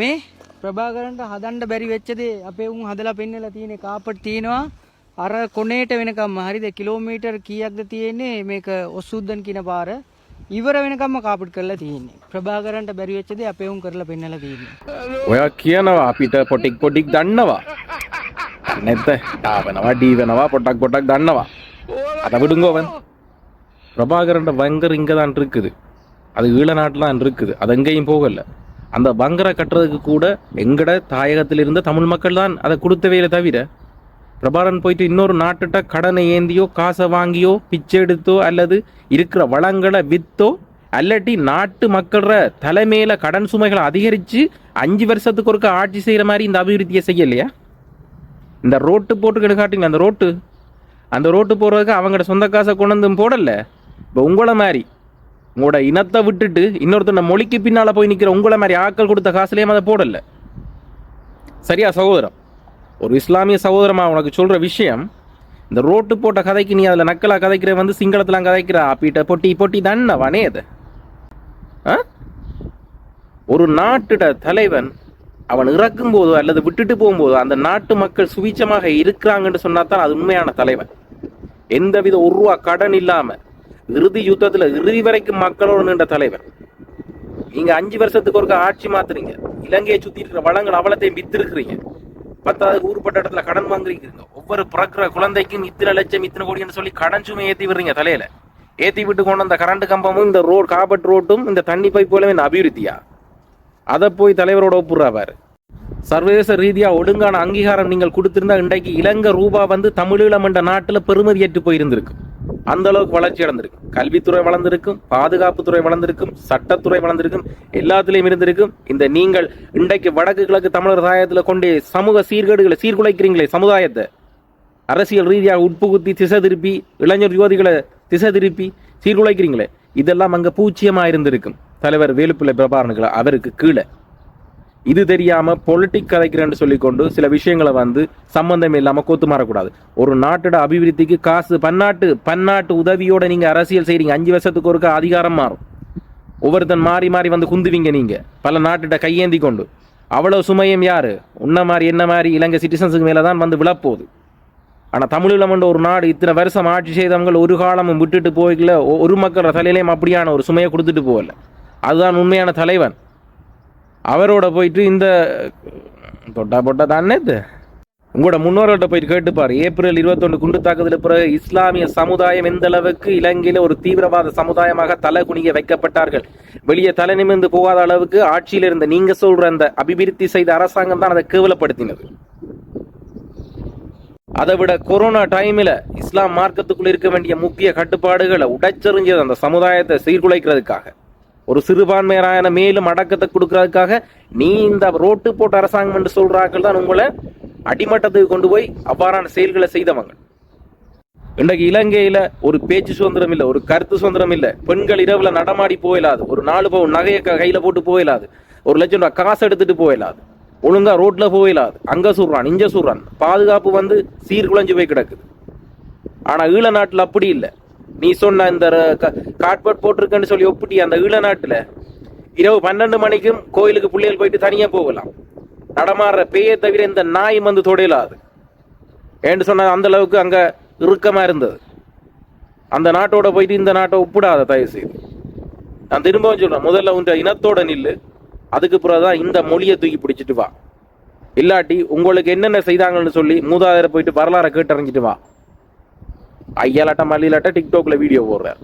මේ ප්‍රභාකරන්ට හදන්න බැරි වෙච්ච දේ අපේ උන් හදලා පෙන්නලා තියෙන කාපට් තියෙනවා අර කොනේට වෙනකම්ම හරිද කිලෝමීටර් කීයක්ද තියෙන්නේ මේක ඔසුද්දන් කියන පාර ඉවර වෙනකම්ම කාපට් කරලා තියෙන්නේ. ප්‍රභාකරන්ට බැරි වෙච්ච දේ අපේ උන් කරලා පෙන්නලා තියෙන්නේ. ඔයා කියනවා අපිට පොටික් පොටික් දන්නවා. නැත්ද? ඩාවනවා, ඩී වෙනවා, පොටක් පොටක් දන්නවා. අද விடுங்கோவன். பிரபாகரன்ட பயங்கர இங்க தான் இருக்குது. அது ஈழ நாட்டில் தான் இருக்குது அது எங்கேயும் போகலை அந்த பங்கரை கட்டுறதுக்கு கூட எங்கட தாயகத்தில் இருந்த தமிழ் மக்கள் தான் அதை கொடுத்தவையில தவிர பிரபாரன் போயிட்டு இன்னொரு நாட்டுட்ட கடனை ஏந்தியோ காசை வாங்கியோ பிச்சை எடுத்தோ அல்லது இருக்கிற வளங்களை வித்தோ அல்லாட்டி நாட்டு மக்கள தலைமையில கடன் சுமைகளை அதிகரித்து அஞ்சு வருஷத்துக்கு ஒருக்க ஆட்சி செய்கிற மாதிரி இந்த அபிவிருத்தியை செய்யலையா? இந்த ரோட்டு போட்டு காட்டுங்க அந்த ரோட்டு? அந்த ரோட்டு போடுறதுக்கு அவங்களோட சொந்த காசை கொண்டு வந்து போடலை. இப்போ உங்களை மாதிரி உங்களோட இனத்தை விட்டுட்டு இன்னொருத்தன மொழிக்கு பின்னால் போய் நிற்கிற உங்களை மாதிரி ஆக்கள் கொடுத்த காசுலேயும் அதை போடல. சரியா சகோதரம்? ஒரு இஸ்லாமிய சகோதரமாக உனக்கு சொல்கிற விஷயம் இந்த ரோட்டு போட்ட கதைக்கு நீ அதில் நக்கலாக கதைக்கிற வந்து சிங்களத்தில் கதைக்கிற ஆப்பிட்ட பொட்டி பொட்டி தன்னவானே அது. ஆ? ஒரு நாட்டிட தலைவன் அவன் இறக்கும் போதோ அல்லது விட்டுட்டு போகும்போதோ அந்த நாட்டு மக்கள் சுவிச்சமாக இருக்கிறாங்கன்னு சொன்னா தான் அது உண்மையான தலைவன். எந்தவித ஒரு ரூபா கடன் இல்லாமல் இறுதி யுத்தத்தில் இறுதி வரைக்கும் மக்களோடு நின்ற தலைவர். நீங்க அஞ்சு வருஷத்துக்கு ஒருக்க ஆட்சி மாத்துறீங்க. இலங்கையை சுத்தி இருக்கிற வளங்கள் அவலத்தையும் வித்திருக்கிறீங்க. பத்தாவது ஊர்பட்ட இடத்துல கடன் வாங்குறீங்க. ஒவ்வொரு பிறக்கிற குழந்தைக்கும் இத்தனை லட்சம் இத்தனை கோடின்னு சொல்லி கடன் சுமை ஏற்றி விடுறீங்க தலையில. ஏற்றி விட்டு கொண்டு அந்த கரண்ட் கம்பமும் இந்த ரோட் காபட் ரோட்டும் இந்த தண்ணி பைப் போலவே இந்த அபிவிருத்தியா? அதை போய் தலைவரோட ஒப்புறாவாரு சர்வதேச ரீதியாக ஒழுங்கான அங்கீகாரம் நீங்கள் கொடுத்திருந்தா இன்றைக்கு இலங்கை ரூபா வந்து தமிழீழம் என்ற நாட்டில் பெருமதி ஏற்று போயிருந்திருக்கும் அந்த அளவுக்கு வளர்ச்சி அடைந்திருக்கும் கல்வித்துறை வளர்ந்திருக்கும் பாதுகாப்புத்துறை வளர்ந்திருக்கும் சட்டத்துறை வளர்ந்திருக்கும் எல்லாத்துலயும் இருந்திருக்கும். இந்த நீங்கள் இன்றைக்கு வடக்கு கிழக்கு தமிழர் தாயத்துல கொண்டு சமூக சீர்கேடுகளை சீர்குலைக்கிறீங்களே சமுதாயத்தை. அரசியல் ரீதியாக உட்புகுத்தி திசை திருப்பி இளைஞர் யுவதிகளை திசை திருப்பி சீர்குலைக்கிறீங்களே. இதெல்லாம் அங்கே பூச்சியமாக இருந்திருக்கும். தலைவர் வேலுப்பிள்ளை பிரபாரனுக்கு அவருக்கு கீழே. இது தெரியாம பொலிட்டிக் கதைக்கிறேன்னு சொல்லிக்கொண்டு சில விஷயங்களை வந்து சம்பந்தம் இல்லாம கோத்து மாறக்கூடாது. ஒரு நாட்டோட அபிவிருத்திக்கு காசு பன்னாட்டு பன்னாட்டு உதவியோட நீங்க அரசியல் செய்றீங்க. அஞ்சு வருஷத்துக்கு ஒருக்க அதிகாரம் மாறும். ஒவ்வொருத்தன் மாறி மாறி வந்து குந்துவீங்க நீங்க. பல நாட்டிட்ட கையேந்தி கொண்டு அவ்வளவு சுமையும் யாரு? உன்ன மாதிரி என்ன மாதிரி இலங்கை சிட்டிசன்ஸுக்கு மேலே தான் வந்து விழப்போகுது. ஆனால் தமிழீழம் என்ற ஒரு நாடு இத்தனை வருஷம் ஆட்சி செய்தவங்க ஒரு காலமும் விட்டுட்டு போய்க்கல ஒரு மக்கள் தலையிலையும் அப்படியான ஒரு சுமையை கொடுத்துட்டு போகல. அதுதான் உண்மையான தலைவன். அவரோட போயிட்டு இந்த தொட்டா பொட்டா தானே இது? உங்களோட முன்னோர்கள்ட்ட போயிட்டு கேட்டுப்பாரு ஏப்ரல் இருபத்தொன்று குண்டு தாக்குதல் பிறகு இஸ்லாமிய சமுதாயம் எந்த அளவுக்கு இலங்கையில் ஒரு தீவிரவாத சமுதாயமாக தலை குனிய வைக்கப்பட்டார்கள்? வெளியே தலை நிமிர்ந்து போகாத அளவுக்கு ஆட்சியில் இருந்த நீங்க சொல்ற அந்த அபிவிருத்தி செய்த அரசாங்கம் தான் அதை கேவலப்படுத்தினது. அதை விட கொரோனா டைமில் இஸ்லாம் மார்க்கத்துக்குள்ள இருக்க வேண்டிய முக்கிய கட்டுப்பாடுகளை உடைச்செறிஞ்சது அந்த சமுதாயத்தை சீர்குலைக்கிறதுக்காக. ஒரு சிறுபான்மையரான மேலும் அடக்கத்தை கொடுக்கறதுக்காக நீ இந்த ரோட்டு போட்டு அரசாங்கம் என்று சொல்றாக்கள் தான் உங்களை அடிமட்டத்துக்கு கொண்டு போய் அவ்வாறான செயல்களை செய்தவங்க. இன்றைக்கு இலங்கையில ஒரு பேச்சு சுதந்திரம் இல்லை ஒரு கருத்து சுதந்திரம் இல்லை. பெண்கள் இரவுல நடமாடி போயிடாது ஒரு நாலு பவுன் நகையை க- கையில போட்டு போயிடாது ஒரு லட்சம் ரூபாய் காசு எடுத்துட்டு போயிடாது ஒழுங்கா ரோட்ல போயிடாது அங்க சொல்றான் இங்க சொல்றான் பாதுகாப்பு வந்து சீர்குலைஞ்சு போய் கிடக்குது. ஆனா ஈழ நாட்டில் அப்படி இல்லை. நீ சொன்ன இந்த காட்பட் போட்டிருக்கேன்னு சொல்லி ஒப்பிட்டி அந்த ஈழ நாட்டில். இரவு பன்னெண்டு மணிக்கும் கோயிலுக்கு பிள்ளைகள் போயிட்டு தனியாக போகலாம். நடமாடுற பேயை தவிர இந்த நாய் வந்து தொடையலாது. ஏன்னு சொன்னால் அந்த அளவுக்கு அங்கே இறுக்கமா இருந்தது. அந்த நாட்டோட போயிட்டு இந்த நாட்டை ஒப்பிடாத தயவு செய்து நான் திரும்பவும் சொல்கிறேன் முதல்ல உன் இனத்தோட நில்லு. அதுக்கு பிறகுதான் இந்த மொழியை தூக்கி பிடிச்சிட்டு வா. இல்லாட்டி உங்களுக்கு என்னென்ன செய்தாங்கன்னு சொல்லி மூதாதையரை போயிட்டு வரலாறை கேட்டறிஞ்சிட்டு வா. ஐயாலாட்ட மல்லிலாட்ட டிக்டாக்ல வீடியோ போடுறார்.